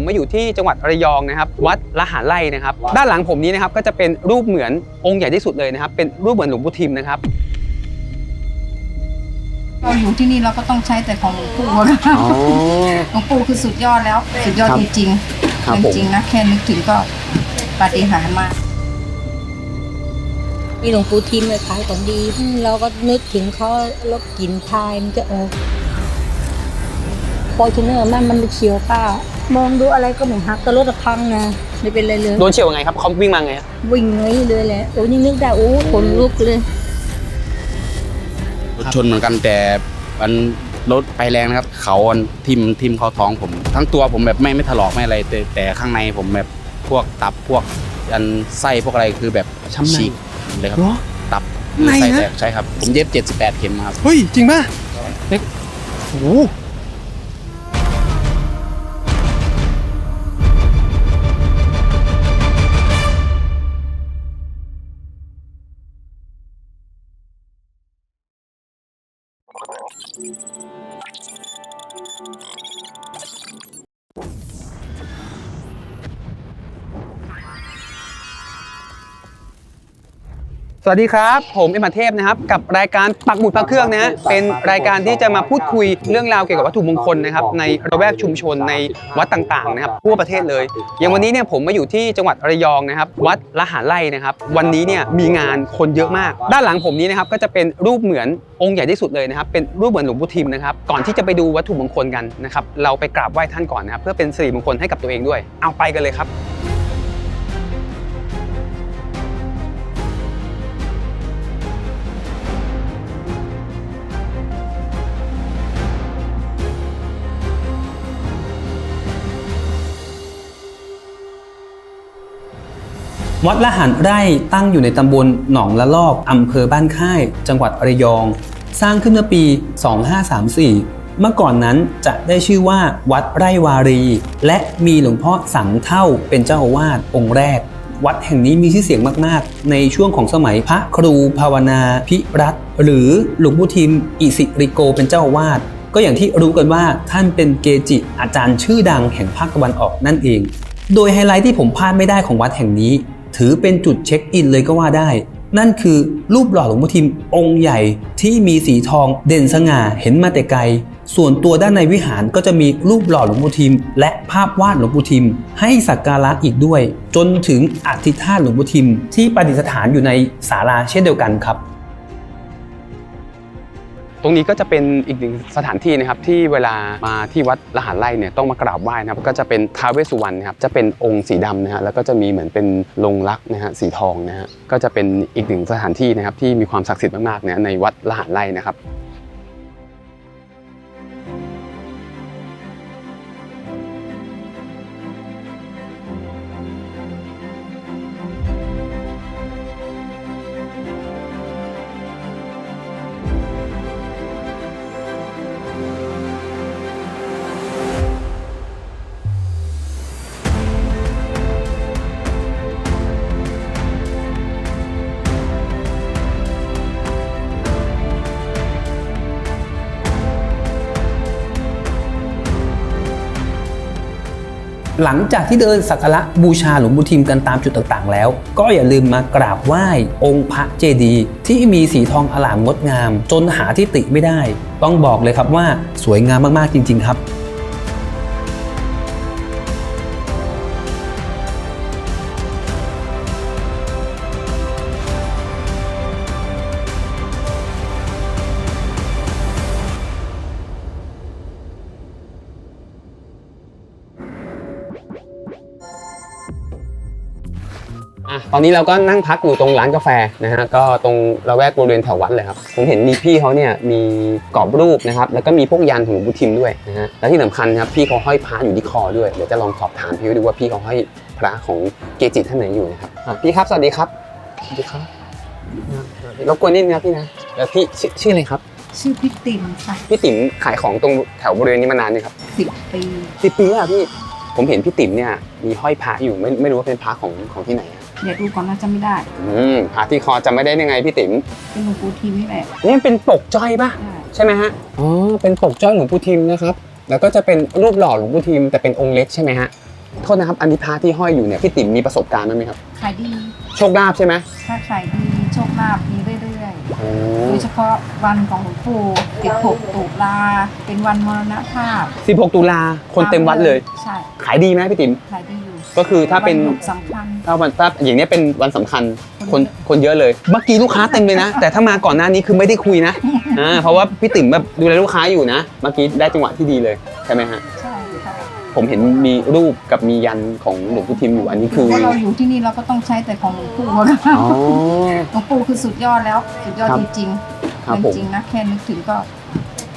ผมมาอยู่ที่จังหวัดระยองนะครับ วัดละหารไร่นะครับ ด้านหลังผมนี้นะครับก็จะเป็นรูปเหมือนองค์ใหญ่ที่สุดเลยนะครับ เป็นรูปเหมือนหลวงปู่ทิมนะครับเราอยู่ที่นี่เราก็ต้องใช้แต่ของหลวงปู่นะหลวงปู่คือสุดยอดแล้ว สุดยอดครับจริงครับๆผมจริงๆนะแค่นึกถึงก็ปาฏิหาริย์มากมีหลวงปู่ทิมเลยขายของดีอืมเราก็นึกถึงเขาแลบกลิ่นพายมันจะออกฟอร์จูเนอร์มันมันเฉียวป้า มองดูอะไรก็ไม่หักแต่รถอะพังนะไม่เป็นไรเลยโดนเฉียวยังไงครับเขาวิ่งมาไงครับวิ่งไงเลยแหละโอ้ยังนึกได้โอ้ขนลุกเลยรถชนเหมือนกันแต่มันรถไปแรงนะครับ เขาอันทิ่มทิ่มเข้าท้องผม ทั้งตัวผมแบบไม่ไม่ถลอกไม่อะไรแต่แต่ข้างในผมแบบพวกตับพวกอันไส้พวกอะไรคือแบบช้ำในฉีกเลยครับเหรอตับในไส้นะแตกใช่ครับ ผมเย็บ 78 เข็มครับ เฮ้ย จริงป่ะเล็กโอ้โห วัสดีครับ ผมเอ็มอาเทพนะครับกับรายการปักหมุดพระเครื่องนะฮะเป็นรายการที่จะมาพูดคุยเรื่องราวเกี่ยวกับวัตถุมงคลนะครับในระแวกชุมชนในวัดต่างๆนะครับทั่วประเทศเลย อย่างวันนี้เนี่ยผมมาอยู่ที่จังหวัดระยองนะครับวัดละหารไร่นะครับวันนี้เนี่ยมีงานคนเยอะมาก ด้านหลังผมนี้นะครับก็จะเป็นรูปเหมือนองค์ใหญ่ที่สุดเลยนะครับเป็นรูปเหมือนหลวงปู่ทิมนะครับก่อนที่จะไปดูวัตถุมงคลกันนะครับเราไปกราบไหว้ท่านก่อนนะครับเพื่อเป็นสิริมงคลให้กับตัวเองด้วย เอาไปกันเลยครับ วัดละหันไร่ตั้งอยู่ในตำบลหนองละลอกอำเภอบ้านค่าย จังหวัดระยอง สร้างขึ้นเมื่อปี 2534 เมื่อก่อนนั้นจะได้ชื่อว่าวัดไร่วารี และมีหลวงพ่อสังเท่าเป็นเจ้าอาวาสองค์แรก วัดแห่งนี้มีชื่อเสียงมากๆ ในช่วงของสมัยพระครูภาวนาพิรัตหรือหลวงปู่ทิม อิสิริโกเป็นเจ้าอาวาสก็อย่างที่รู้กันว่าท่านเป็นเกจิอาจารย์ชื่อดังแห่งภาคตะวันออกนั่นเอง โดยไฮไลท์ที่ผมพลาดไม่ได้ของวัดแห่งนี้ ถือเป็นจุดเช็คอินเลยก็ว่าได้ นั่นคือรูปหล่อหลวงพ่อทิมองค์ใหญ่ที่มีสีทองเด่นสง่าเห็นมาแต่ไกล ส่วนตัวด้านในวิหารก็จะมีรูปหล่อหลวงพ่อทิม และภาพวาดหลวงพ่อทิม ให้สักการะอีกด้วย จนถึงอธิษฐานหลวงพ่อทิม ที่ประดิษฐานอยู่ในศาลาเช่นเดียวกันครับ ตรงนี้ก็จะเป็นอีกหนึ่งสถานที่นะครับที่เวลามาที่วัดละหารไร่เนี่ยต้องมากราบไหว้นะครับก็จะเป็นท้าวเวสสุวรรณนะครับจะเป็นองค์สีดำนะฮะแล้วก็จะมีเหมือนเป็นลงลักนะฮะสีทองนะฮะก็จะเป็นอีกหนึ่งสถานที่นะครับที่มีความศักดิ์สิทธิ์มากๆเนี่ยในวัดละหารไร่นะครับ หลังจากที่เดินสักการะบูชาหลวงปู่ทิมกันตามจุดต่างๆ แล้ว ก็อย่าลืมมากราบไหว้องค์พระเจดีย์ที่มีสีทองอลามงดงาม จนหาที่ติไม่ได้ ต้องบอกเลยครับว่าสวยงามมากๆจริง ๆ ครับ ตอนนี้เราก็นั่งพักอยู่ตรงร้านกาแฟนะฮะก็ตรงระแวกบริเวณแถววัดเลยครับผมเห็นมีพี่เขาเนี่ยมีกรอบรูปนะครับแล้วก็มีพวกยันของหลวงปู่ทิมด้วยนะฮะและที่สำคัญครับพี่เขาห้อยพระอยู่ที่คอด้วยเดี๋ยวจะลองสอบถามพี่ดูว่าพี่เขาห้อยพระของเกจิท่านไหนอยู่นะครับอะพี่ครับสวัสดีครับสวัสดีครับรบกวนนิดนึงครับพี่นะแล้วพี่ชื่อชื่ออะไรครับชื่อพี่ติ๋มค่ะพี่ติ๋มขายของตรงแถวบริเวณนี้มานานไหมครับสิบปีสิบปีแล้วพี่ผมเห็นพี่ติ๋มเนี่ยมีห้อยพระอยู่ไม่ไม่รู้ว่าเป็นพระของของที่ไหนอะ เดี๋ยวดูก่อนน่าจะไม่ได้อืมพระที่คอจำไม่ได้ยังไงพี่ติ๋มเป็นหลวงปู่ทิมนี่แหละนี่เป็นปกจ้อยปะใช่ใช่ไหมฮะ อ๋อ เป็นปกจ้อยหลวงปู่ทิมนะครับ แล้วก็จะเป็นรูปหล่อหลวงปู่ทิมแต่เป็นองค์เล็กใช่ไหมฮะ โทษนะครับ อันนี้พระที่ห้อยอยู่เนี่ยพี่ติ๋มมีประสบการณ์บ้างไหมครับ ขายดีโชคลาภใช่ไหมถ้าขายดีโชคลาภมีเรื่อยโอ้ๆ โดยเฉพาะวันของหลวงปู่16ตุลาเป็นวันมรณภาพ16 ตุลาคนเต็มวัดเลย ใช่ขายดีไหมพี่ติ๋มขายดีอยู่ ก็คือถ้าเป็นวัหยุดสำคัญ ถ้าวันถ้าอย่างเนี้ยเป็นวันสำคัญคคนนคนเยอะเลย เมื่อกี้ลูกค้าเต็มเลยนะ แต่ถ้ามาก่อนหน้านี้คือไม่ได้คุยนะอ่าเพราะว่าพี่ติ๋มแบบดูแลลูกค้าอยู่นะ เมื่อกี้ได้จังหวะที่ดีเลยใช่ไหมฮะใช่ค่ะผมเห็นมีรูปกับมียันของหลวงพ่ทิมอยู่อันนี้คือเพราะเราอยู่ที่นี่เราก็ต้องใช้แต่ของหลวงปู่อะค่ะอ๋อ หลวงปู่คือสุดยอดแล้ว สุดยอดครับ จริงครับๆผมจริงๆนะแค่นึกถึงก็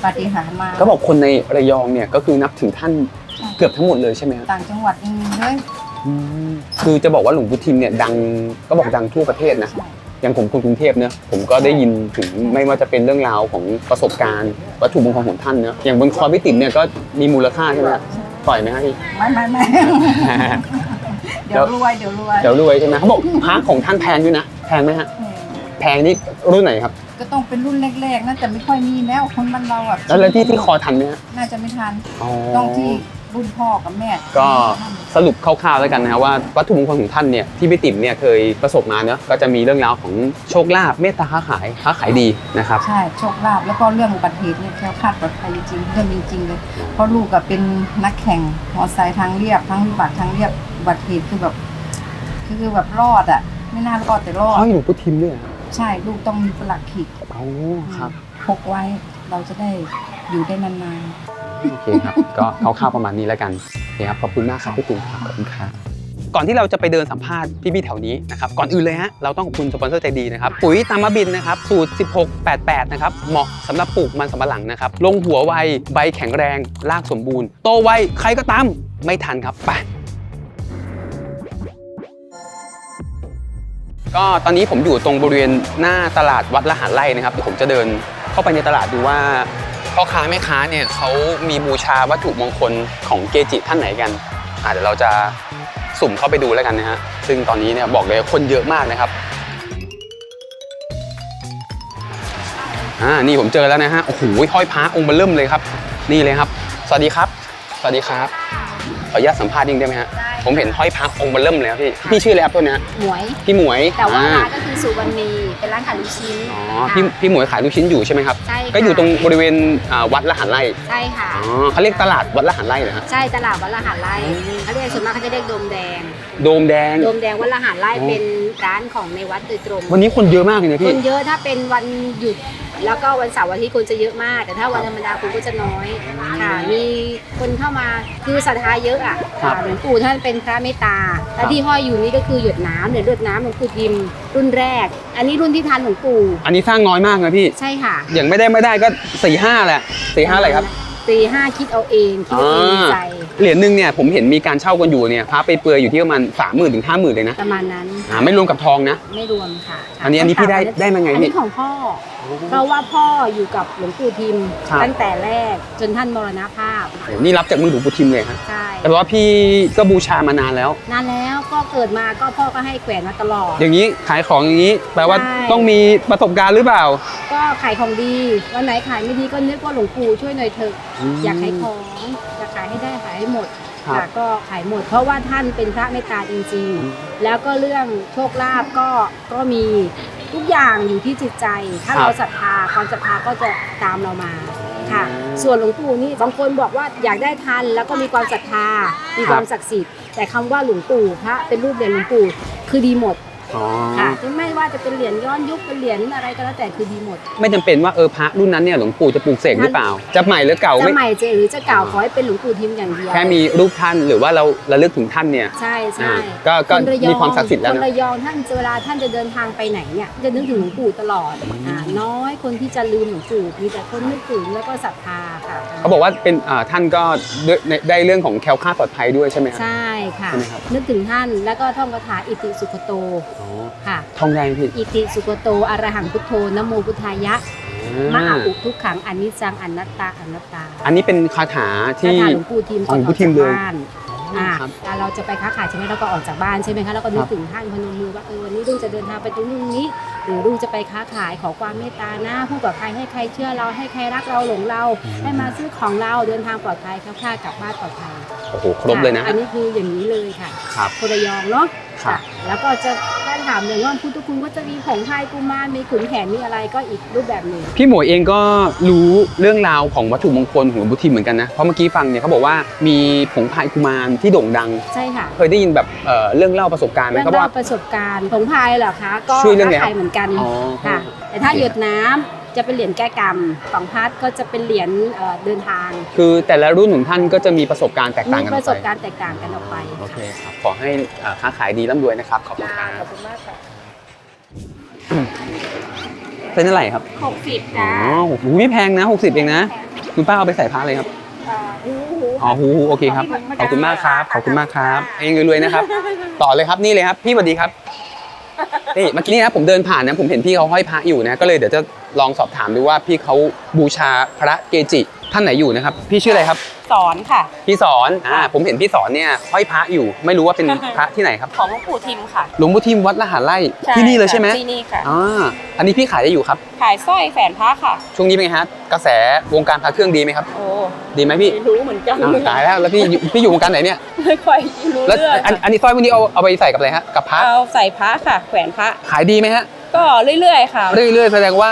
ปาฏิหาริย์มาก็บอกคนในระยองเนี่ยก็คือนับถือท่านใช่เกือบทั้งหมดเลยใช่ไหมครับ ต่างจังหวัดยังมีเลย คือจะบอกว่าหลวงพ่ทิมเนี่ยดังก็บอกดังทั่วประเทศนะใช่อย่างผมคนกรุงเทพเนอะผมก็ได้ยินถึงไม่ว่าจะเป็นเรื่องราวของประสบการณ์ วัตถุมงคลของท่านเนอะอย่างบนคอพี่ติ๋มเนี่ยก็มีมูลค่าใช่ไหมครับปล่อยไหมครับพี่ไม่ไม่ไม่เดี๋ยวรวยเดี๋ยวรวยเดี๋ยวรวยใช่ไหมเขาบอกพระของท่านแพงด้วยนะแพงไหมฮะเออแพงนี่รุ่นไหนครับ ก็ต้องเป็นรุ่นแรกๆนะแต่ไม่ค่อยมีแล้วคนบ้านเราอะแล้วแล้วที่ที่คอทันไหมฮะน่าจะไม่ทันอ๋อต้องที่ รุ่นพ่อกับแม่ ก็สรุปคร่าวๆแล้วกันนะครับว่าวัตถุมงคลของท่านเนี่ยที่พี่ติ๋มเนี่ยเคยประสบมาเนอะก็จะมีเรื่องราวของโชคลาภเมตตาค้าขายค้าขายดีนะครับ ใช่โชคลาภแล้วก็เรื่องอุบัติเหตุเนี่ยแคล้วคลาดปลอดภัยจริงๆเรื่องจริงๆเลยเพราะลูกกับเป็นนักแข่งมอเตอร์ไซค์ทางเรียบทั้งวิบัติทางเรียบอุบัติเหตุคือแบบคือแบบรอดอะ ไม่น่ารอดแต่รอดห้อยหลวงพ่ทิมด้วยเหรอครับใช่ลูกต้องมีประหลักขิกอ๋อครับพกไว้เราจะได้อยู่ได้นาน โอเคครับ ก็คร่าวๆประมาณนี้แล้วกันโอเคครับขอบคุณมากครับพี่ติ๋มครับขอบคุณครับก่อนที่เราจะไปเดินสัมภาษณ์พี่ๆแถวนี้นะครับก่อนอื่นเลยฮะเราต้องขอบคุณสปอนเซอร์ใจดีนะครับปุ๋ยตามบินนะครับสูตร 1688 นะครับเหมาะสำหรับปลูกมันสำปะหลังนะครับลงหัวไวใบแข็งแรงรากสมบูรณ์ โตไวใครก็ตามไม่ทันครับไปก็ตอนนี้ผมอยู่ตรงบริเวณหน้าตลาดวัดละหารไร่นะครับผมจะเดินเข้าไปในตลาดดูว่า พ่อค้าแม่ค้าเนี่ยเขามีบูชาวัตถุมงคลของเกจิท่านไหนกันอะเดี๋ยวเราจะสุ่มเข้าไปดูแล้วกันนะฮะซึ่งตอนนี้เนี่ยบอกเลยคนเยอะมากนะครับอ่านี่ผมเจอแล้วนะฮะโอ้โหห้อยพระองค์เบอร์เริ่มเลยครับ นี่เลยครับ สวัสดีครับ สวัสดีครับขออนุญาตสัมภาษณ์ยิงได้ไหมฮะ ผมเห็นห้อยพระองค์เบอร์เริ่มเลยครับพี่ พี่ชื่ออะไรครับตัวเนี้ยหมวย พี่หมวยแต่ว่าอ่ร้านก็คือสุวรรณีเป็นร้านขายลูกชิ้นอ๋อค่ะ พี่พี่หมวยขายลูกชิ้นอยู่ใช่ไหมครับ ใช่ค่ะ ก็อยู่ตรงบริเวณอ่าวัดละหันไร่ใช่ค่ะ อ๋อเขาเรียกตลาดวัดละหันไร่เหรอฮะ ใช่ตลาดวัดละหารไร่เขาเรียกส่วนมากเขาจะเรียกโดมแดงโดมแดง โดมแดงวัดละหารไร่อ๋อเป็นร้านของในวัดโดยตรงวันนี้คนเยอะมากเลยนะคพี่ นเยอะถ้าเป็นวันหยุด แล้วก็วันเสาร์วันอาทิตย์คนจะเยอะมาก แต่ถ้าวันธรรมดาคนก็จะน้อยค่ะ มีคนเข้ามาคือศรัทธาเยอะอะครับหลวงปู่ท่านเป็นพระเมตตาและที่ห้อยอยู่นี่ก็คือหยดน้ำเหรียญหยดน้ำหลวงปู่พิมพ์ รุ่นแรก อันนี้รุ่นที่ทันหลวงปู่อันนี้สร้างน้อยมากนะพี่ ใช่ค่ะ อย่างไม่ได้ไม่ได้ก็สี่ห้าแหละสี่ห้าอะไรครับตีห้าคิดเอาเองคิดเอาเองในใจเหรียญหนึ่งเนี่ยผมเห็นมีการเช่ากันอยู่เนี่ยพระไปเปลือยอยู่ที่ประมาณสามหมื่นถึงห้าหมื่นเลยนะประมาณนั้นอ่าไม่รวมกับทองนะ ไม่รวมค่ะ อันนี้อันนี้พี่ได้ได้มาไงอันพี่นี้ของพ่อ เพราะว่าพ่ออยู่กับหลวงปู่ทิมครับ ตั้งแต่แรกจนท่านมรณภาพโอ้นี่รับจากมือหลวงปู่ทิมเลยฮะใช่แต่ว่าพี่ก็บูชามานานแล้ว นานแล้วก็เกิดมาก็พ่อก็ให้แขวนมาตลอด อย่างนี้ขายของอย่างนี้ แปลว่าใช่ ต้องมีประสบการณ์หรือเปล่า ก็ขายของดีวันไหนขายไม่ดีก็นึกว่าหลวงปู่ช่วยหน่อยเถอะอืมอยากขายของอยากขายให้ได้ขายให้หมดครับค่ะก็ขายหมด เพราะว่าท่านเป็นพระเมตตาจริงๆแล้วก็เรื่องโชคลาภก็ก็มี ทุกอย่างอยู่ที่จิตใจ ถ้าเราศรัทธาความศรัทธาก็จะตามเรามาค่ะ ส่วนหลวงปู่นี่บางคนบอกว่าอยากได้ทัน แล้วก็มีความศรัทธามีความศักดิ์สิทธิ์แต่คำว่าหลวงปู่พระเป็นรูปเดียวหลวงปู่คือดีหมด อ๋อค่ะไม่ว่าจะเป็นเหรียญย้อนยุคเป็นเหรียญอะไรก็แล้วแต่คือดีหมด ไม่จำเป็นว่าเออพระรุ่นนั้นเนี่ยหลวงปู่จะปลูกเสกหรือเปล่า จะใหม่หรือเก่าจะไม่ ใหม่จะหรือจะเก่าขอให้เป็นหลวงปู่ทิมอย่างเดียวแค่มีรูปท่านหรือว่าเราระลึกถึงท่านเนี่ย ใช่ใช่อ่าก็ก็คนระยองมีความศักดิ์สิทธิ์แล้วคนนะระยองท่านเวลาท่านจะเดินทางไปไหนเนี่ยจะนึกถึงหลวงปู่ตลอดอ่าน้อยคนที่จะลืมหลวงปู่มีแต่คนนึกถึงแล้วก็ศรัทธาค่ะเขาบอกว่าเป็นอ่าท่านก็ได้ได้เรื่องของแคล้วคลาดปลอดภัยด้วยใช่ไหมครับ ใช่ค่ะ ใช่ไหมครับนึกถึงท่านแล้วก็ท่องคาถาอิติสุขโตอ๋อค่ะ ท่องได้ไหมพี่อิติสุขโตอรหังพุทโธนะโมพุทธายะมะอ่าอาอุทุกขังอนิจจังอนัตตาอนัตตาอันนี้เป็นคาถาคาที่ถาหลวงปู่ทิมอ๋อหลวงปู่ทิมเลยก่อนออกจากบ้านอ่าครับอ่าเราจะไปค้าขายใช่ไหมเราก็ออกจากบ้านใช่ไหมคะแล้วก็นึคกรับถึงท่านพนมมือว่าเออวันนี้ลุงจะเดินทางไปตรงนู้นนี้ หรือลุงจะไปค้าขายขอความเมตตานะพูดกับใครให้ใครเชื่อเราให้ใครรักเราหลงเราให้มาซื้อของเราเดินทางปลอดภัยครับค่ากลับบ้านปลอดภัยโอ้โหครบเลยนะ อันนี้คืออย่างนี้เลยค่ะครับคนระยองเนาะ ครับจ้ะแล้วก็จะถ้าถามอย่างว่าพุทธคุณก็จะมีของไทยกุมารมีขุนแผนมีอะไรก็อีกรูปแบบหนึ่ง พี่หมวยเองก็รู้เรื่องราวของวัตถุมงคลของหลวงพุทิมเหมือนกันนะ เพราะเมื่อกี้ฟังเนี่ยเขาบอกว่ามีผงพายกุมารที่โด่งดัง ใช่ค่ะ เคยได้ยินแบบเอ่อเรื่องเล่าประสบการณ์ไหมเรื่องครับเล่าว่าประสบการณ์ของพายเหรอคะก็ช่วยเรื่องค้าอะไรครับขายเหมือนกันอ๋อค่ะ แต่ถ้าหยดน้ำ จะเป็นเหรียญแก้กรรมของพัดก็จะเป็นเหรียญเอ่อเดินทาง คือแต่ละรุ่นของท่านก็จะมีประสบการณ์แตกต่างมีกันปออระกสไปบการณ์แตกต่างกันออกไปโอเคครับขอให้อ่าค้าขายดีร่ำรวยนะครับขอบคุณคค่ะรับขอบคุณมากค่ะเป็นเท่าไหร่ครับหกสิบอ๋จ้าอโอ้โหไม่แพงนะ60เองนะคุณป้าเอาไปใส่พระเลยครับอ๋อหูหูโอเคครับขอบคุณมากครับขอบคุณมากครับเฮงรวยๆนะครับ ต่อเลยครับนี่เลยครับ พี่สวัสดีครับนี่เมื่อกี้นี่นะผมเดินผ่านนะผมเห็นพี่เขาห้อยพระอยู่นะก็เลยเดี๋ยวจะ ลองสอบถามดูว่าพี่เขาบูชาพระเกจิท่านไหนอยู่นะครับ พี่ชื่ออะไรครับ สอนค่ะ พี่สอนอ่าผมเห็นพี่สอนเนี่ยห้อยพระอยู่ ไม่รู้ว่าเป็นพระที่ไหนครับ ของหลวงปู่ทิมค่ะหลวงพ่อทิมวัดละหารไร่ช่ที่นี่เลยใช่ไหมที่นี่ค่ะอ่าอันนี้พี่ขายได้อยู่ครับ ขายสร้อยแฝนพระค่ะ ช่วงนี้เป็นไงฮะกระแสวงการพระเครื่องดีไหมครับ โอ้ดีไหมพี่ไม่รู้เหมือนกันอ้าวตายแล้วแล้วพี่อยู่พี่อยู่วงการไหนเนี่ยไม่ค่อยรู้แล้วเรื่องอันอันนี้สร้อยพวกนี้เอาเอาไปใส่กับอะไรฮะกับพระเอาใส่พระค่ะ แขวนพระขายดีไหมฮะ ก็เรื่อยๆค่ะ เรื่อยๆ แสดงว่า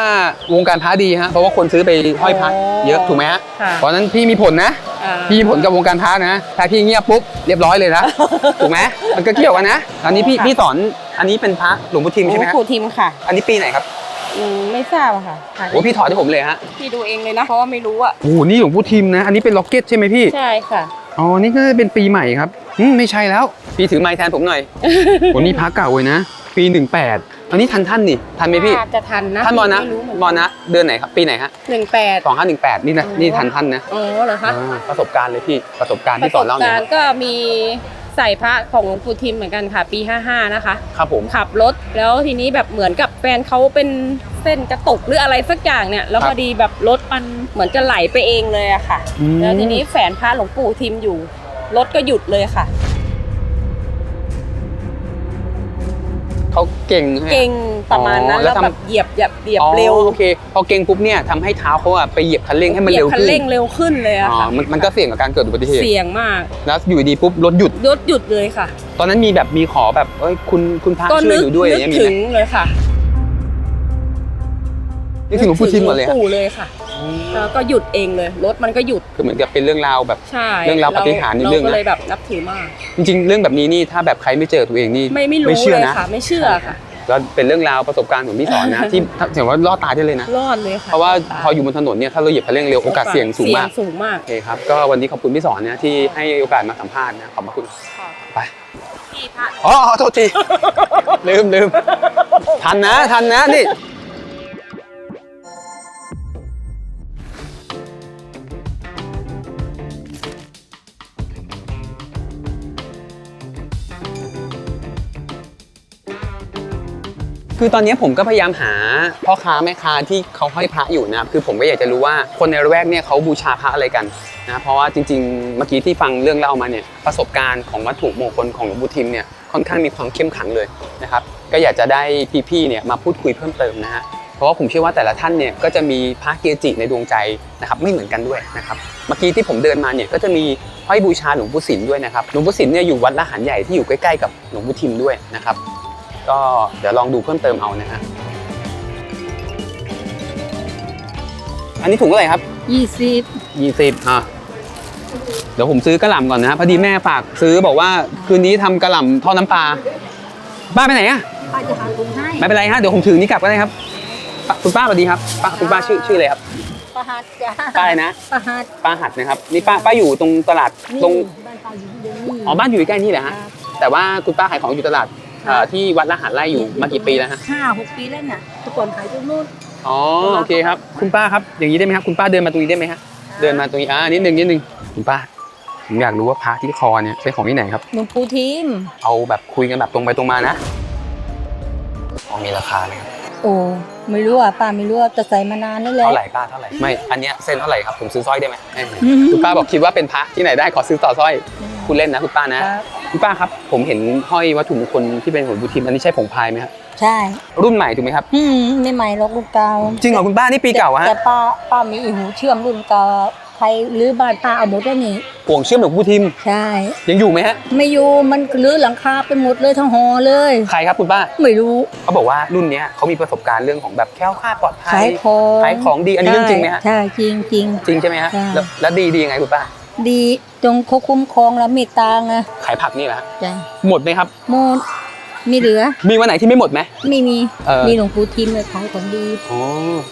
วงการพระดีฮะเพราะว่าคนซื้อไปห้อยพระโอ้เยอะถูกไหมฮะค่ะเพราะฉะนั้นพี่มีผลนะอ่า พี่มีผลกับวงการพระนะถ้าพี่เงียบปุ๊บเรียบร้อยเลยนะถูกไหมมันก็เกี่ยวกันนะอันนี้พี่ค่ะพี่สอนอันนี้เป็นพระหลวงพ่อทิมหลใช่วไหมงฮะปู่ทิมค่ะอันนี้ปีไหนครับอืมไม่ทราบอะค่ะค่ะโอ้พี่ถอดให้ผมเลยฮะพี่ดูเองเลยนะ เพราะว่าไม่รู้อะโอ้โหนี่หลวงพ่อทิมนะ อันนี้เป็นล็อกเก็ตใช่ไหมพี่ ใช่ค่ะ อ๋อ นี่ก็เป็นปีใหม่ครับอืมไม่ใช่แล้ว พี่ถือไม้แทนผมหน่อยโอ้นี่พระเก่าเลยนะ ปี 18 อันนี้ทันท่านนี่ทันไหมพี่น่าจะทันนะท่านมอนะไม่รู้เหมือนมอนะเดือนไหนครับปีไหนฮะหนึ่งแปด2518นี่นะนี่ทันท่านนะอ๋อเหรอคะอ่าประสบการณ์เลยพี่ประสบการณ์ปที่ระสสอนบเล่าเนี่กายรคณ์ก็มีใส่พระของหลวงปู่ทิมเหมือนกันค่ะ ปี 55 นะคะรับผม ขับรถแล้วทีนี้แบบเหมือนกับแฟนเขาเป็นเส้นกระตุกหรืออะไรสักอย่างเนี่ย แล้วครับพอดีแบบรถมันเหมือนจะไหลไปเองเลยอะค่ะ อืม แล้วทีนี้แฝนพระหลวงปู่ทิมอยู่ รถก็หยุดเลยค่ะ เขาเก่งใช่ไหม เก่งประมาณนั้นอ๋อแล้แล้ววทำ แบบเหยียบเหยียบเหยียบอ๋อเร็วโอเคพอเก่งปุ๊บเนี่ยทำให้เท้าเขาอะไปเหยียบคันเร่งให้มันเหยียเร็บวคันขึ้นเร่งเร็วขึ้นเลยอะอ๋อค่ะมันมันก็เสี่ยงกับการเกิดอุบัติเหตุเสี่ยงมากแล้วอยู่ดีๆปุ๊บรถหยุด รถหยุดเลยค่ะ ตอนนั้นมีแบบมีขอแบบเอ้ยคุณคุณพระก็ช่วยนึกหนูด้วยอะไรนึกเงี้ยมีถึไหมงเลยค่ะ นี่ถึงหลวงพ่อทิมหมดเลยนึกฮะถึงหวงปู่เลยค่ะแล้วก็หยุดเองเลยรถมันก็หยุดคือเหมือนกับเป็นเรื่องราวแบบใช่เรื่องราวปาฏิหาริย์ในเรื่องนะก็เลยแบบนับถือมาก จริงๆ เรื่องแบบนี้นี่ถ้าแบบใครไม่เจอตัวเองนี่ไม่ไม่รู้เชื่อเลยนะค่ะ ไม่เชื่อค่ะแล้วเป็นเรื่องราวประสบการณ์ของพี่สอนนะที่ถ้าถือว่ารอดตายได้เลยนะรอดเลยค่ะเพราะว่าพออยู่บนถนนเนี่ยถ้าเราเหยียบคันเร่งเร็วโอกาสเสี่ยงสูงมากสูงมากโอเคครับก็วันนี้ขอบคุณพี่สอนนะที่ให้โอกาสมาสัมภาษณ์นะขอบพระคุณไปพี่พระอ๋อขอโทษทีลืมลืมทันนะทันนะนี่ คือตอนนี้ผมก็พยายามหาพ่อค้าแม่ค้าที่เขาห้อยพระอยู่นะครับคือผมก็อยากจะรู้ว่าคนในระแวกเนี่ยเขาบูชาพระอะไรกันนะเพราะว่าจริงๆ เมื่อกี้ที่ฟังเรื่องเล่ามาเนี่ยประสบการณ์ของวัตถุมงคลของหลวงปู่ทิมเนี่ยค่อนข้างมีความเข้มขังเลยนะครับก็อยากจะได้พี่ๆเนี่ยมาพูดคุยเพิ่มเติมนะฮะเพราะว่าผมเชื่อว่าแต่ละท่านเนี่ยก็จะมีพระเกจิในดวงใจนะครับไม่เหมือนกันด้วยนะครับเมื่อกี้ที่ผมเดินมาเนี่ยก็จะมีห้อยบูชาหลวงปู่สินด้วยนะครับหลวงปู่สินเนี่ยอยู่วัดละหารใหญ่ที่อยู่ใกล้ๆกับหลวงปู่ทิมด้วยนะครับ ก็เดี๋ยวลองดูเพิ่มเติมเอานะฮะอันนี้ถุงเท่าไหร่ครับยี่สิบยี่สิบอะเดี๋ยวผมซื้อกระหล่ำก่อนนะพอดีแม่ฝากซื้อบอกว่าคืนนี้ทำกระหล่ำทอดน้ำปลาบ้านไปไหนอะป้าจะหาถุงให้ไม่เป็นไรฮะเดี๋ยวผมถือนี้กลับก็ได้ครับป้าคุณป้าสวัสดีครับป้าคุณป้าชื่อชื่ออะไรครับป้าหัดจ้ะป้าอะไรนะป้าหัดป้าหัดนะครับนี่ป้าป้าอยู่ตรงตลาดนี่ตรงบ้านป้าอยู่ที่เดียวนี่อ๋อบ้านอยู่ใกล้ๆนี่แหละฮะครับแต่ว่าคุณป้าขายของอยู่ตลาด เอ่อที่วัดละหารไร่อยู่มากี่ปีแล้วฮะห้าหกปีแล้วน่ะทุกคนขายตรงนู้น อ๋อโอเคครับคุณป้าครับอย่างนี้ได้ไหมครับคุณป้าเดินมาตรงนี้ได้ไหมฮะเดินมาตรงนี้อ่านิดนึงนิดนึงคุณป้าผมอยากรู้ว่าพระที่คอเนี่ยเป็นของที่ไหนครับ หลวงปู่ทิม เอาแบบคุยกันแบบตรงไปตรงมานะพอมีราคาไหมครับโอ้ไม่รู้อะป้าไม่รู้อะแต่ใส่มานานแล้วแหละ เท่าไหร่ป้าเท่าไหร่ไม่อันเนี้ยเส้นเท่าไหร่ครับผมซื้อสร้อยได้ไหมไม่อืมคุณป้าบอกคิดว่าเป็นพระที่ไหนได้ขอซื้อต่อสร้อยอืม คุณเล่นนะคุณป้านะ ครับคุณป้าครับ ผมเห็นห้อยวัตถุมงคลที่เป็นผลบุทิมอันนี้ใช่ผงพายไหมครับใช่รุ่นใหม่ถูกไหมครับ อืมไม่ใหม่หรอกรุ่นเก่าจริงเหรอคุณป้านี่ปีเก่าอะแต่ฮะป้าป้ามีอีหูเชื่อมรุ่นเก่าใครหรือบ้านป้าเอาหมดแล้วนี่ห่วงเชื่อมหลวงปู่ทิมใช่ ยังอยู่ไหมฮะไม่อยู่มันรื้อหลังคาไปหมดเลยทั้งหอเลย ใครครับคุณป้าไม่รู้เขาบอกว่ารุ่นเนี้ยเขามีประสบการณ์เรื่องของแบบแคล้วคลาดปลอดภัขายยของขายของดีอันนี้เรื่องจริงไหมฮะใช่จริงจริง จริงใช่ไหมฮะใช่ แล้วแล้วดีดียังไงคุณป้า ดีตรงเขาคุ้มครองและเมตตาไงขายผักนี่แหละจ้ะหมดไหมครับ หมดมีเหลือ มีวันไหนที่ไม่หมดไหม ไม่มีเออ มีหลวงปู่ทิมเลยขายของดีอ๋อ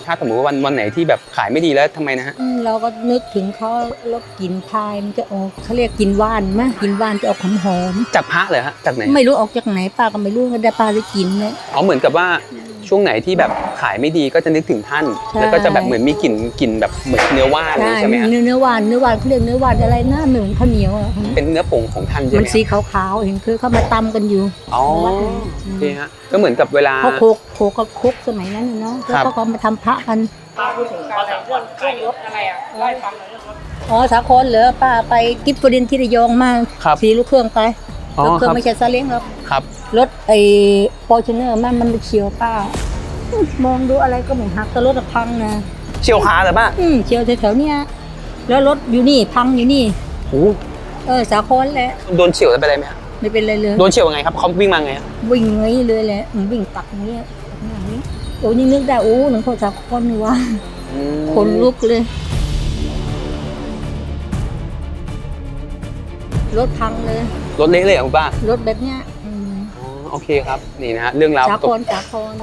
ถ้าสมมติว่าวันวันไหนที่แบบขายไม่ดีแล้วทำไมนะฮะอืมเราก็นึกถึงเขาแล้วกลิ่นพายมันจะออกเขาเรียกกลิ่นว่านมะกลิ่นว่านจะออกหอมหอมจากพระเลยฮะจากไหนๆไม่รู้ออกจากไหนป้าก็ไม่รู้ก็ได้ป้าได้กลิ่นเนี่ยอ๋อเหมือนกับว่า ช่วงไหนที่แบบขายไม่ดีก็จะนึกถึงท่านใช่แล้วก็จะแบบเหมือนมีกลิ่นกลิ่นแบบเหมือนเนื้อว่านเลยใช่ไหมฮะเนื้อเนื้อหวานเนื้อหวานเขาเรียกเนื้อหวานอะไรนะเหมือนข้าวเหนียวอะเป็นเนื้อผงของท่านใช่ไหมัมนสีขาวๆเห็นคือเขามาตำกันอยู่อ๋อโอเคฮะก็เหมือนกับเวลาเขาโคกโคกก็คกสมัยนั้นน่ะเนาะแล้วครับก็เขามาทำพระกันอะไรอะไล่ฟังหน่อยเรื่องรถอ๋อสาครเหรอป้าไปกิฟต์ฟรินที่ระยองมาครับสีลูกเครื่องไป อ๋อลูกเครื่คองรับไม่ใช่ซาเล้งหรอกครับ รถไอ้ฟอร์จูเนอร์มันมันเฉียวป้าอืมมองดูอะไรก็ไม่หักแต่รถอะพังนะเชียวขาเหรอป้าอืมเฉียวแถวๆเนี้ยแล้วรถอยู่นี่พังอยู่นี่ โอ้เออสาครแหละโดนเฉียวจะเป็นอะไรไหมฮะไม่เป็นไรเลย โดนเฉียวยังไงครับเขาวิ่งมาไงฮะวิ่งเงยเลยแหละอืมวิ่งตักอย่างเงี้ยอย่างนี้โอ้ยนึกได้โอ้หลวงพ่อสาครนี่วะคนลุกเลย รถพังเลย รถเละเลยเหรอคุณป้ารถแบบเนี้ยอืมอ๋อโอเคครับ นี่นะฮะเรื่องราวสาประคสบรสาคร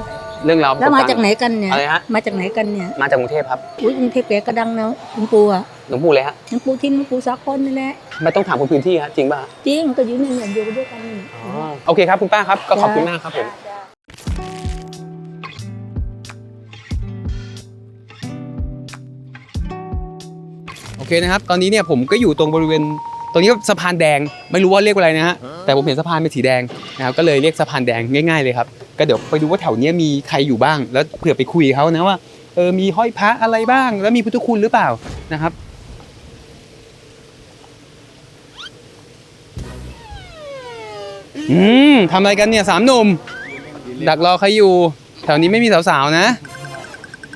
เรื่องราวประสแล้วบมาการณ์จากไหนกันเนี่ย อะไรฮะ มาจากไหนกันเนี่ย มาจากกรุงเทพครับอุ้ยกรุงเทพแกก็ดังนะหลวงปู่อะหลวงปู่เลยฮะหลวงปู่ทิมหลวงปู่สาครนี่แหละไม่ต้องถามคนพื้นที่ฮะจริงป่ะจริงก็อยู่นี่เนี่ยอยู่ด้วยกันนี่โอเคครับคุณป้าครับก็ขอบคุณมากครับผม โอเคนะครับ ตอนนี้เนี่ยผมก็อยู่ตรงบริเวณต รงนี้ก็สะพานแดงไม่รู้ว่าเรียกว่าอะไรนะฮะแต่ผมเห็นสะพานเป็นสีแดงนะครับก็เลยเรียกสะพานแดงง่ายๆเลยครับก็เดี๋ยวไปดูว่าแถวเนี้ยมีใครอยู่บ้าง แล้วเผื่อไปคุยกับเขานะว่าเออมีห้อยพระอะไรบ้าง แล้วมีพุทธคุณหรือเปล่านะครับอืมทำอะไรกันเนี่ยสามหนุ่มดักรอใครอยู่ แถวนี้ไม่มีสาวๆนะ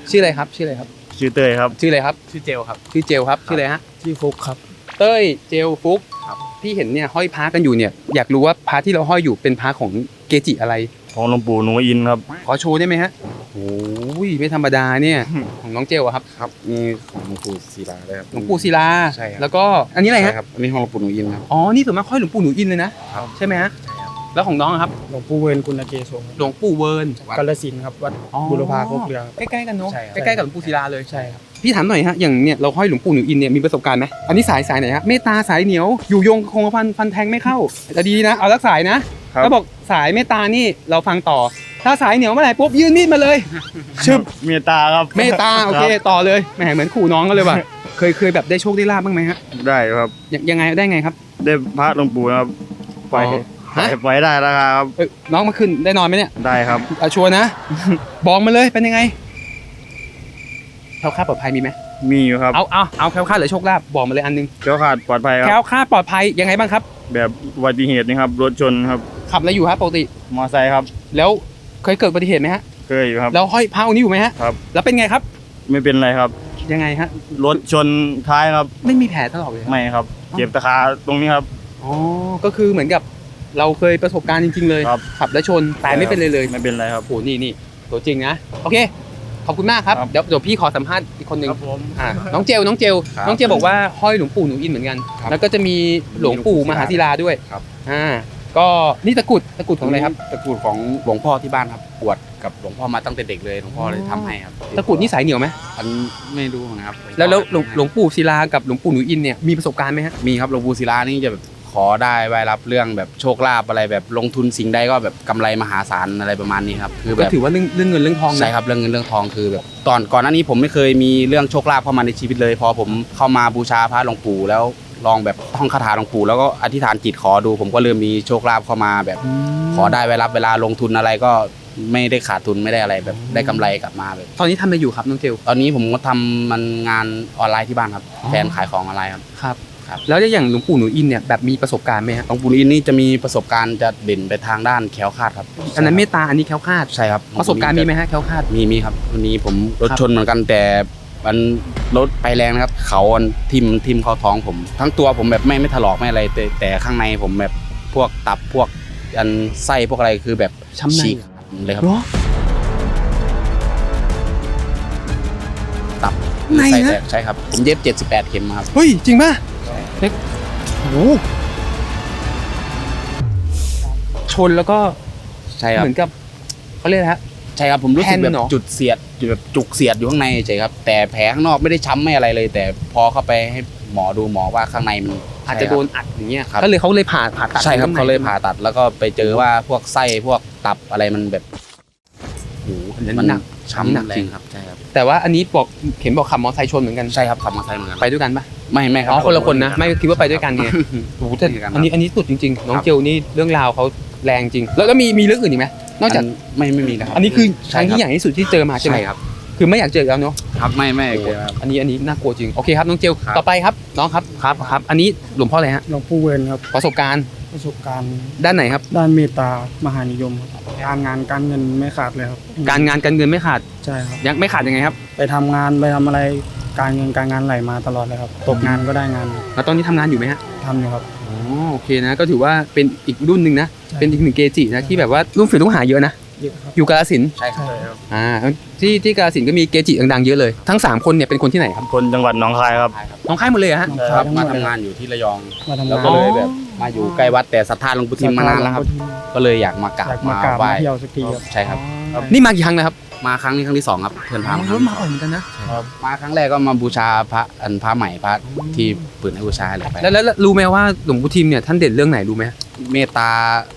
ชื่ออะไรครับ ชื่ออะไรครับ ชื่อเตยครับ ชื่ออะไรครับ ชื่อเจลครับ ชื่อเจลครับ ชื่ออะไรฮะ ชื่อฟุกครับ เต้ยเจลฟุกพี่เห็นเนี่ยห้อยพระกันอยู่เนี่ยอยากรู้ว่าพระที่เราห้อยอยู่เป็นพระของเกจิอะไร ของหลวงปู่หนูอินครับ ขอโชว์ได้ไหมฮะโอ้ยไม่ธรรมดาเนี่ยของน้องเจลอะครับครับมีของหลวงปู่ศิลาด้วยครับหลวงปู่ศิลาใช่ครับแล้วก็อันนี้อะไรฮะใช่ครับอันนี้ของหลวงปู่หนูอินครับอ๋อนี่ส่วนมากห้อยหลวงปู่หนูอินเลยนะใช่ไหมฮะ แล้วของน้องอะครับหลวงปู่เวิร์นคุณเกศงหลวงปู่เวิร์นกาลสินธุ์ครับวัดอ๋อบุรพาโคกเรือครับ ใกล้ๆกันเนาะใช่ครับ ใกล้ๆกับหลวงปู่ศิลาเลยใช่ครับพี่ถามหน่อยฮะอย่างเนี่ยเราห้อยหลวงปู่หนูอินเนี่ยมีประสบการณ์ไหมอันนี้สายสายไหนฮะเมตตาสายเหนียวอยู่ยงคงกระพันฟันแทงไม่เข้าแต่ดีนะเอารักสายนะ ครับ แล้วบอกสายเมตตานี่เราฟังต่อ ถ้าสายเหนียวเมื่อไหร่ปุ๊บยื่นมีดมาเลย ชึบเมตตาครับเมตตาโอเครับต่อเลยแหมเหมือนขู่น้องกันเลยว่ะเคยเคยแบบได้โชคได้ลาบบ้างไหมฮะได้ครับ ยังยังไงได้ไงครับ ได้พระหลวงปู่นะครับไปอ๋อฮะ ไปไปได้แล้วครับเอ้ยน้องมาขึ้นได้นอนไหมเนี่ยได้ครับ เอาชัวร์นะ บอกมาเลยเป็นยังไงแคล้วคลาดปลอดภัยมีไหมมีอยู่ครับเอาเอาเอาแคล้วคลาดหรือโชคลาภบอกมาเลยอันหนึงเจ้าขาดปลอดภัยคแครัล้วบคลาดปลอดภัยยังไงบ้างครับ แบบอุบัติเหตุนะครับรถชนครับ ขับอะไรอยู่ครับปกติ มอไซค์ครับ แล้วเคยเกิดอุบัติเหตุไหมฮะเคยอยู่ครับ แล้วห้อยพระองค์นี้อยู่ไหมฮะครับ แล้วเป็นไงครับไม่เป็นไรครับ ยังไงฮะรถชนท้ายครับ ไม่มีแผลตลอดเลยครับไม่ครับ เจ็บตะขาตรงนี้ครับ อ๋อก็คือเหมือนกับ เราเคยประสบการณ์จริง ๆ เลย ครับ ขับแล้วชนแต่ไม่เป็นเลยเลยไม่เป็นไรครับ โอ้โหนี่นี่ตัวจริงนะโอเค ขอบคุณมากครับครับ เดี๋ยวเดี๋ยวพี่ขอสัมภาษณ์อีกคนหนึ่งครับผม อ่าน้องเจลน้องเจลครับน้องเจลบอกว่าห้อยหลวงปู่หนูอินเหมือนกัน ครับแล้วก็จะมีหลวงปู่มหาศิลาด้วยครับ อ่าก็นี่ตะกรุดตะกรุดของอะไรครับ ตะกรุดของหลวงพ่อที่บ้านครับบวชกับหลวงพ่อมาตั้งแต่เด็กเลยหลวงพ่อเลยทำให้ครับตะกรุดนี่สายเหนียวไหมอันไม่รู้นะครับแล้วแล้วหลวงหลวงปู่ศิลากับหลวงปู่หนูอินเนี่ยมีประสบการณ์ไหมฮะมีครับหลวงปู่ศิลานี่จะแบบ ขอได้ไว้รับเรื่องแบบโชคลาภอะไรแบบลงทุนสิ่งใดก็แบบกำไรมหาศาลอะไรประมาณนี้ครับคือแบก็บถือว่าเรื่องเรื่องเงินเรื่องทองนะใช่ครับเรื่องเงินเรื่องทองคือแบบตอนก่อนหน้านี้ผมไม่เคยมีเรื่องโชคลาภเข้ามาในชีวิตเลย พอผมเข้ามาบูชาพระหลวงปู่แล้วลองแบบท่องคาถาหลวงปู่แล้วก็อธิษฐานจิตขอดู ผมก็เริ่มมีโชคลาภเข้ามาแบบ ขอได้เวลาเวลาลงทุนอะไรก็ไม่ได้ขาดทุนไม่ได้อะไรแบบได้กำไรกลับมาแบบ ตอนนี้ทำอะไรอยู่ครับน้องเจลตอนนี้ผมก็ทำมันงานออนไลน์ที่บ้านครับ อ๋อ แฟนขายของออนไลน์ครับ ครับ ครับ แล้วอย่างหลวงปู่หนูอินเนี่ยแบบมีประสบการณ์ไหมฮะหลวงปู่อินนี่จะมีประสบการณ์จะเด่นไปทางด้านแคล้วคลาดครับอันนั้นเมตตาอันนี้แคล้วคลาดใช่ครับประสบการณ์มีไหมฮะแคล้วคลาดมีมีครับวันนี้ผมรถครับชนเหมือนกันแต่มันรถไปแรงนะครับ เขาอันทิ่มทิ่มเข้าท้องผม ทั้งตัวผมแบบไม่ไม่ถลอกไม่อะไร แต่แต่ข้างในผมแบบพวกตับพวกอันไส้พวกอะไรคือแบบช้ำในฉีกเลยครับเหรอตับในไส้นะแตกใช่ครับผมเย็บ 78 เข็มมาครับเฮ้ยจริงป่ะ เล็กโอ้โหชนแล้วก็ใช่ครับเหมือนกับเขาเรียกอะไรฮะ ใช่ครับผมรู้สึกแผ่นแบบเหรอจุดเสียดจุดแบบจุกเสียดอยู่ข้างในเฉยครับแต่แผลข้างนอกไม่ได้ช้ำไม่อะไรเลย แต่พอเข้าไปให้หมอดูหมอว่าข้างในมันอาจจะโดนอัดอย่างเงี้ยครับ ก็เลยเขาเลยผ่าผ่าตัดใช่ครับข้งในเขาเลยผ่าตัดแล้วก็ไปเจอว่าพวกไส้พวกตับอะไรมันแบบ โอ้โหอันนั้นมันหนัก ช้ำหนักแรจริงงครับใช่ครับแต่ว่าอันนี้บอกเข็มบอกขับมอเตอร์ไซค์ชนเหมือนกันใช่ครับขับมอเตอร์ไซค์เหมือนกันไปด้วยกันปะไม่ไม่ครัอ๋อคนละคนนะ ไม่คิดว่าไปด้วยกันไงโอ้โหแต่ไม่ด้วยกันครับอันนี้อันนี้สุดจริงๆน้องครับเจลนี่เรื่องราวเขาแรงจริง แล้วก็มีมีเรื่องอื่นอีกไหมนอกจากไม่ไม่มีนะครับอันนี้คือคใช่รั้งรับที่ใหญ่ที่สุดที่เจอมาใช่ไหมใช่ครับคือไม่อยากเจอแล้วเนาะครับไม่ไม่โอเคครับอันนี้อันนี้น่ากลัวจริงโอเคครับน้องเจลครับต่อไปครับน้องครับครับครับอันนี้หลวงพ่ออะไรฮะหลวงปู่เวิร์นครับประสบการณ์ประสบการณ์ด้านไหนครับ ด้านเมตตามหานิยมครับ การงานการเงินไม่ขาดเลยครับการงานการเงินไม่ขาดใช่ครับ ยังไม่ขาดยังไงครับไปทำงานไปทำอะไรการเงินการงานไหลมาตลอดเลยครับตกงานก็ได้งานแล้วตอนนี้ทำงานอยู่ไหมฮะทำอยู่ครับ อ๋อโอเคนะ ก็ถือว่าเป็นอีกรุ่นหนึ่งนะ ใช่ เป็นอีกหนึ่งเกจินะที่แบบว่ารุ่นฝีรุ่นหาเยอะนะ เยอะครับอยู่กาลสินธุ์ใช่ครับอ่าที่ที่กาลสินธุ์ก็มีเกจิดังๆเยอะเลยทั้งสามคนเนี่ยเป็นคนที่ไหนครับคนจังหวัดหนองคายครับ น้องค่ายหมดเลยเหรอฮะน้องคชารัยบทั้งหมมาดเลยทำงานอยู่ที่ระยอง มาทำแล้วงานก็เลยแบบมาอยู่ใกล้วัดแต่ศรัทธาหลวงปู่ทิมมานานแล้วครับ ก็เลยอยากมากราบอยากมามากราบไหว้มาเที่ยวสักทีครับใช่ครับนี่มากี่ครั้งแล้วครับมาครั้งนี้ครั้งที่สองครับเพื่อนพามารถมาอ่อนเหมือนกันนะมาครั้งแรกก็มาบูชาพระอันพระใหม่พระที่ปืนให้บูชาอะไรไปแล้วแล้วแล้วรู้ไหมว่าหลวงปู่ทิมเนี่ยท่านเด่นเรื่องไหนรู้ไหมเมตตา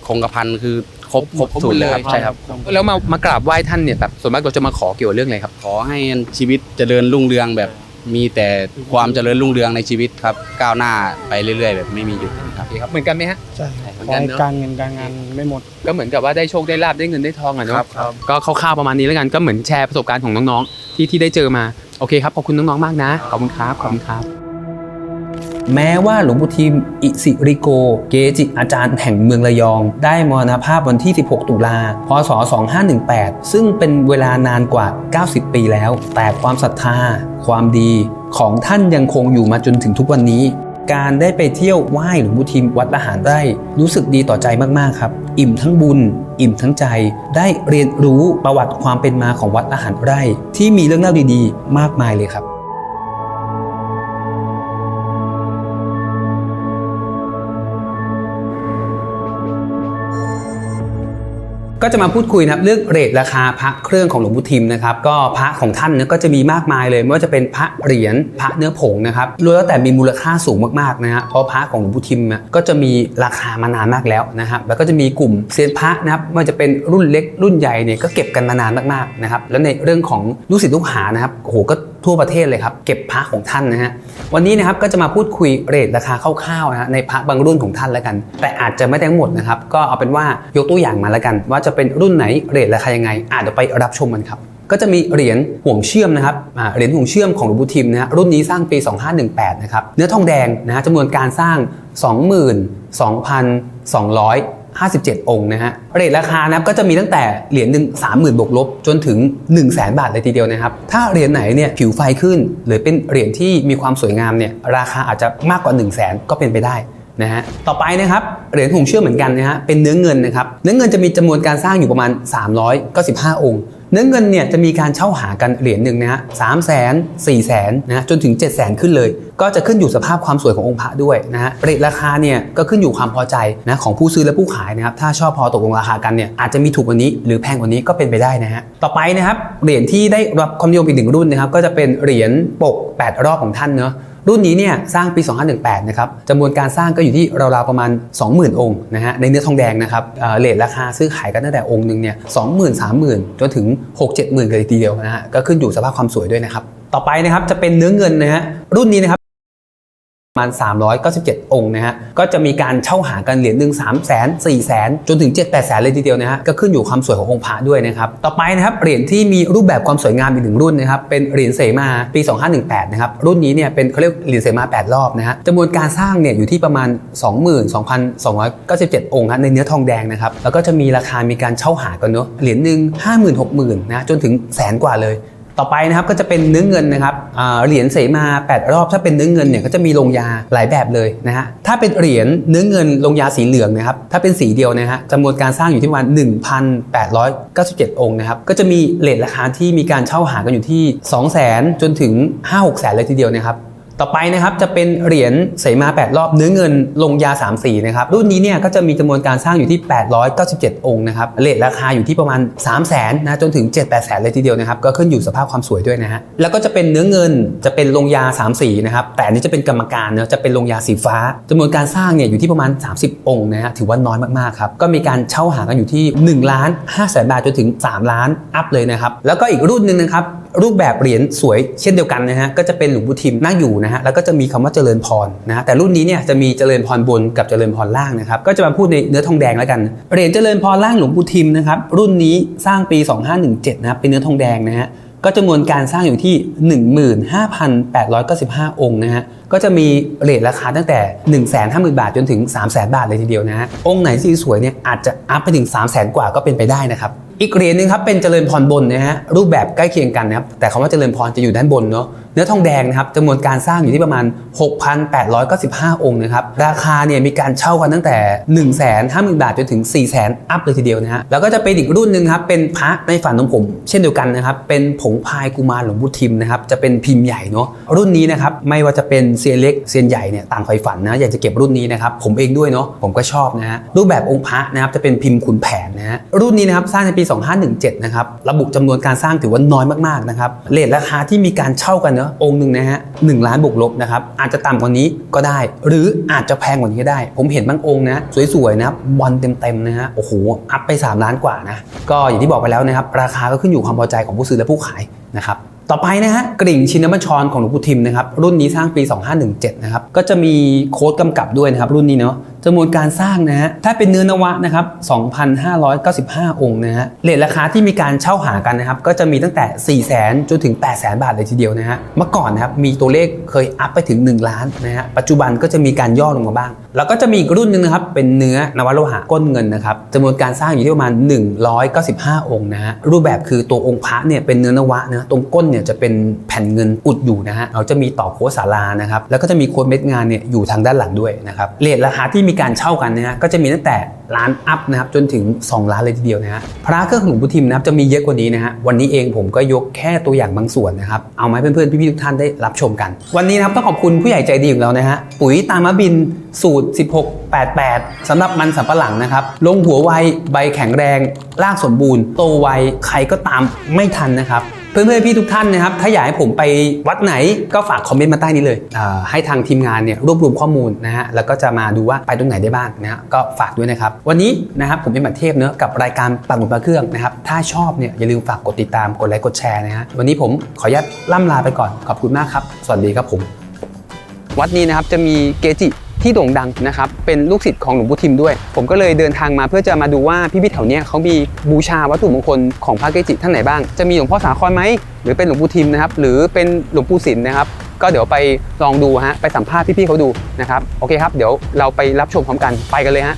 คงกระพันคือค รบครบครบหมดสูตรเลยเลยใช่ครับ แล้วมามากราบไหว้ท่านเนี่ยแบบส่วนมากเราจะมาขอเกี่ยวกับเรื่องอะไรครับ ขอให้ชีวิตเจริญรุ่งเรืองแบบมีแต่ความเจริญรุ่งเรืองในชีวิตครับก้าวหน้าไปเรื่อย ๆ แบบไม่มีหยุดนะครับโอเคครับเหมือนกันไหมฮะ ใช่ครับเหมือนขกัอนให้เนอะการเงินการงานไม่หมด ก็เหมือนกับว่าได้โชคได้ลาบได้เงินได้ทองอะคเนาะรับครับก็คร่าวๆประมาณนี้แล้วกันก็เหมือนแชร์ประสบการณ์ของน้องๆที่ที่ได้เจอมาโอเคครับขอบคุณน้องๆมากนะขอบคุณครับขอบคุณครับ แม้ว่าหลวงปู่ทิมอิสิริโก เกจิอาจารย์แห่งเมืองระยอง ได้มรณภาพวันที่ 16 ตุลา พศ 2518 ซึ่งเป็นเวลานานกว่า 90 ปีแล้ว แต่ความศรัทธา ความดีของท่านยังคงอยู่มาจนถึงทุกวันนี้ การได้ไปเที่ยวไหว้หลวงปู่ทิมวัดละหารไร่รู้สึกดีต่อใจมาก ๆ ครับ อิ่มทั้งบุญ อิ่มทั้งใจ ได้เรียนรู้ประวัติความเป็นมาของวัดละหารไร่ที่มีเรื่องเล่าดีๆ มากมายเลยครับ ก็จะมาพูดคุยนะครับเรื่องเรทราคาพระเครื่องของหลวงปู่ทิมนะครับก็พระของท่านเนี่ยก็จะมีมากมายเลยไม่ว่าจะเป็นพระเหรียญพระเนื้อผงนะครับล้วนแล้วแต่มีมูลค่าสูงมากๆนะฮะเพราะพระของหลวงปู่ทิมก็จะมีราคามานานมากแล้วนะครับแล้วก็จะมีกลุ่มเซียนพระนะครับไม่ว่าจะเป็นรุ่นเล็กรุ่นใหญ่เนี่ยก็เก็บกันมานานมากๆนะครับแล้วในเรื่องของลูกศิษย์ลูกหานะครับโอ้โหก็ ทั่วประเทศเลยครับเก็บพระของท่านนะฮะวันนี้นะครับก็จะมาพูดคุยเรทราคาคร่าวๆนะฮะในพระบางรุ่นของท่านแล้วกัน แต่อาจจะไม่ได้ทั้งหมดนะครับก็เอาเป็นว่ายกตัวอย่างมาแล้วกัน ว่าจะเป็นรุ่นไหนเรทราคายังไงอาจจะไปรับชมกันครับก็จะมีเหรียญห่วงเชื่อมนะครับเหรียญห่วงเชื่อมของหลวงปู่ทิมนะฮะรุ่นนี้สร้างปี 2518 นะครับ เนื้อทองแดงนะฮะจำนวนการสร้าง 57 องค์นะฮะเรทราคานะครับก็จะมีตั้งแต่เหรียญหนึ่ง30,000บวกลบ จนถึง 1 0 0 0 0แบาทเลยทีเดียวนะครับ ถ้าเหรียญไหนเนี่ยผิวไฟขึ้น หรือเป็นเหรียญที่มีความสวยงามเนี่ยราคาอาจจะมากกว่า 1 0 0 0 0แก็เป็นไปได้นะฮะต่อไปนะครับเหรียญหงเชื่อเหมือนกันนะฮะเป็นเนื้อเงินนะครับเนื้อเงินจะมีจำนวนการสร้างอยู่ประมาณ 395 องค์ เนื้อเงินเนี่ยจะมีการเช่าหากันเหรียญหนึ่งนะฮะสามแสนสี่แสนนะจนถึง7 0 0แสนขึ้นเลย ก็จะขึ้นอยู่สภาพความสวยขององค์พระด้วยนะฮะเรทราคาเนี่ยก็ขึ้นอยู่ความพอใจนะของผู้ซื้อและผู้ขายนะครับถ้าชอบพอตกลงราคากันเนี่ยอาจจะมีถูกกว่านี้ หรือแพงกว่านี้ก็เป็นไปได้นะฮะต่อไปนะครับเหรียญที่ได้รับความนิยมอีกหนึ่งรุ่นนะครับก็จะเป็นเหรียญปก 8 รอบของท่านเนาะ รุ่นนี้เนี่ยสร้างปี 2518 นะครับจำนวนการสร้างก็อยู่ที่ราวๆประมาณ 20,000 องค์นะฮะในเนื้อทองแดงนะครับเอ่อเลทราคาซื้อขายกันตั้งแต่องค์หนึ่งเนี่ย20,000 30,000จนถึง 6-70,000 กันเลยทีเดียวนะฮะก็ขึ้นอยู่สภาพความสวยด้วยนะครับต่อไปนะครับจะเป็นเนื้อเงินนะฮะรุ่นนี้นะครับ ประมาณ 397 องค์นะฮะ ก็จะมีการเช่าหากันเหรียญหนึ่ง3 0 0 0 0 0 4 0 0 0 0จนถึง 7 8 0 0 0 0เลยทีเดียวนะฮะ ก็ขึ้นอยู่ความสวยขององค์พระด้วยนะครับ ต่อไปนะครับ เหรียญที่มีรูปแบบความสวยงามอีกหนึ่งรุ่นนะครับ เป็นเหรียญเสมาปี 2518 นะครับ รุ่นนี้เนี่ยเป็นเขาเรียกเหรียญเสมา 8 รอบนะฮะจำนวนการสร้างเนี่ยอยู่ที่ประมาณ 22,297 องค์ครับในเนื้อทองแดงนะครับ แล้วก็จะมีราคามีการเช่าหากันเนาะ เหรียญหนึ่ง50,000 60,000นะ จนถึงแสนกว่าเลย ต่อไปนะครับก็จะเป็นเนื้อเงินนะครับเหรียญเสมา 8 รอบถ้าเป็นเนื้อเงินเนี่ยก็จะมีลงยาหลายแบบเลยนะฮะถ้าเป็นเหรียญเนื้อเงินลงยาสีเหลืองนะครับถ้าเป็นสีเดียวนะฮะจำนวนการสร้างอยู่ที่ประมาณ1,897 องค์นะครับก็จะมีเลทราคาที่มีการเช่าหากันอยู่ที่ 200,000 จนถึง 5-6แสนเลยทีเดียวนะครับ ต่อไปนะครับจะเป็นเหรียญเสมา 8 รอบเนื้อเงินลงยา 3 สีนะครับรุ่นนี้เนี่ยก็จะมีจำนวนการสร้างอยู่ที่ 897 องค์นะครับเลทราคาอยู่ที่ประมาณ 3 0 0 0 0นนะจนถึง 7 8 0 0 0 0เลยทีเดียวนะครับก็ขึ้นอยู่สภาพความสวยด้วยนะฮะแล้วก็จะเป็นเนื้อเงินจะเป็นลงยา 3 สีนะครับแต่นนี้จะเป็นกรรมการเนาะจะเป็นลงยาสีฟ้าจำนวนการสร้างเนี่ยอยู่ที่ประมาณ 30 องค์นะฮะถือว่าน้อยมากๆครับก็มีการเช่าหากันอยู่ที่1ล้าน5แสนบาทจนถึง 3 ล้านอัพเลยนะครับแล้วก็อีกรุ่นหนึ่งนะครับ รูปแบบเหรียญสวยเช่นเดียวกันนะฮะก็จะเป็นหลวงปู่ทิมนั่งอยู่นะฮะแล้วก็จะมีคำว่าเจริญพรนะฮะแต่รุ่นนี้เนี่ยจะมีเจริญพรบนกับเจริญพรล่างนะครับก็จะมาพูดในเนื้อทองแดงแล้วกันเหรียญเจริญพรล่างหลวงปู่ทิมนะครับรุ่นนี้สร้างปี 2517นะครับเป็นเนื้อทองแดงนะฮะก็จำนวนการสร้างอยู่ที่ 15,895 องค์นะฮะก็จะมีเรทราคาตั้งแต่1 5 0 0 0 0บาทจนถึง3 0 0 0 0 0บาทเลยทีเดียวนะฮะองค์ไหนที่สวยเนี่ยอาจจะอัพไปถึง3 0 0 0 0 0กว่าก็เป็นไปได้นะครับอีกเหรียญหนึงครับเป็นเจริญพรบนนะฮะรูปแบบใกล้เคียงกันนะครับแต่คำว่าเจริญพรจะอยู่ด้านบนเนาะเนื้อทองแดงนะครับจำนวนการสร้างอยู่ที่ประมาณ 6,895 องค์นะครับราคาเนี่ยมีการเช่ากันตั้งแต่ 1 5 0 0 0 0 บาทจนถึง 4 0 0 0 0 อัพเลยทีเดียวนะฮะแล้วก็จะเป็นอีกรุ่นหนึ่งครับเป็นพระในฝันของผม เช่นเดียวกันนะครับเป็นผงพายกุมารหลวงพุทิมนะครับจะเป็นพิมพ์ใหญ่เนาะรุ่นนี้นะครับไม่ว่าจะเป็นเซียนเล็กเซียนใหญ่เนี่ยต่างไฟฝันนะอยากจะเก็บรุ่นนี้นะครับผมเองด้วยเนาะผมก็ชอบนะฮะรูปแบบองค์พระนะครับจะเป็นพิมพ์ขุนแผนนะฮะรุ่นนี้นะครับสร้างในปี 2517นะครับระบุจำนวนการสร้างถือว่าน้อยมากๆนะครับเลทราคาที่มีการเช่ากันเนาะองค์หนึ่งนะฮะหล้านบวกลบนะครับอาจจะต่ำกว่านี้ก็ได้ หรืออาจจะแพงกว่านี้ก็ได้ ผมเห็นบางองค์นะสวยๆนะครับบอลเต็มๆนะฮะโอ้โหอัพไป 3 ล้านกว่านะก็อย่างที่บอกไปแล้วนะครับราคาก็ขึ้นอยู่ความพอใจของผู้ซื้อและผู้ขายนะครับ ต่อไปนะฮะกริ่งชินบัญชรของหลวงปู่ทิมนะครับรุ่นนี้สร้างปี 2517นะครับก็จะมีโค้ดกำกับด้วยนะครับรุ่นนี้เนาะจำนวนการสร้างนะฮะถ้าเป็นเนื้อนวะนะครับ2,595 องค์นะฮะเรทราคาที่มีการเช่าหากันนะครับก็จะมีตั้งแต่ 4 0 0 0 0 0จนถึง 8 0 0 0 0 0บาทเลยทีเดียวนะฮะเมื่อก่อนนะครับมีตัวเลขเคยอัพไปถึง 1 ล้านนะฮะปัจจุบันก็จะมีการย่อลงมาบ้าง แล้วก็จะมีอีกรุ่นหนึ่งนะครับ เป็นเนื้อนวโลหะก้นเงินนะครับจำนวนการสร้างอยู่ที่ประมาณ 195 องค์นะฮะรูปแบบคือตัวองค์พระเนี่ยเป็นเนื้อนวะนะตรงก้นเนี่ยจะเป็นแผ่นเงินอุดอยู่นะฮะเราจะมีต่อโค้ดสารานะครับแล้วก็จะมีโค้เม็ดงานเนี่ยอยู่ทางด้านหลังด้วยนะครับเรทราคาที่มีการเช่ากันนะฮะก็จะมีตั้งแต่ล้านอัพนะครับจนถึง 2 ล้านเลยทีเดียวนะฮะพระเครื่องของหลวงปู่ทิมนะครับจะมีเยอะกว่านี้นะฮะวันนี้เองผมก็ยกแค่ตัวอย่างบางส่วนนะครับเอามาให้เพื่อนๆพี่ๆทุกท่านได้รับชมกัน วันนี้นะครับต้องขอบคุณผู้ใหญ่ใจดีของเรานะฮะปุ๋ยตามะบินสูตร 1688สำหรับมันสำปะหลังนะครับลงหัวไวใบแข็งแรงรากสมบูรณ์โตไวใครก็ตามไม่ทันนะครับ เพื่อนๆพี่ทุกท่านนะครับ ถ้าอยากให้ผมไปวัดไหนก็ฝากคอมเมนต์มาใต้นี้เลย ให้ทางทีมงานเนี่ยรวบรวมข้อมูลนะฮะ แล้วก็จะมาดูว่าไปตรงไหนได้บ้างนะฮะ ก็ฝากด้วยนะครับ วันนี้นะครับผมเป็นบัตเทพเนอะกับรายการปักหมุดปลาเครื่องนะครับ ถ้าชอบเนี่ยอย่าลืมฝากกดติดตาม กดไลค์ กดแชร์นะฮะ วันนี้ผมขออนุญาตล่ำลาไปก่อน ขอบคุณมากครับ สวัสดีครับผม วัดนี้นะครับจะมีเกจิ ที่โด่งดังนะครับ เป็นลูกศิษย์ของหลวงปู่ทิมด้วย ผมก็เลยเดินทางมาเพื่อจะมาดูว่าพี่ๆแถวเนี้ยเขามีบูชาวัตถุมงคลของพระเกจิท่านไหนบ้าง จะมีหลวงพ่อสาครไหม หรือเป็นหลวงปู่ทิมนะครับ หรือเป็นหลวงปู่ศิลป์นะครับ ก็เดี๋ยวไปลองดูฮะ ไปสัมภาษณ์พี่ๆเขาดูนะครับ โอเคครับ เดี๋ยวเราไปรับชมพร้อมกัน ไปกันเลยฮะ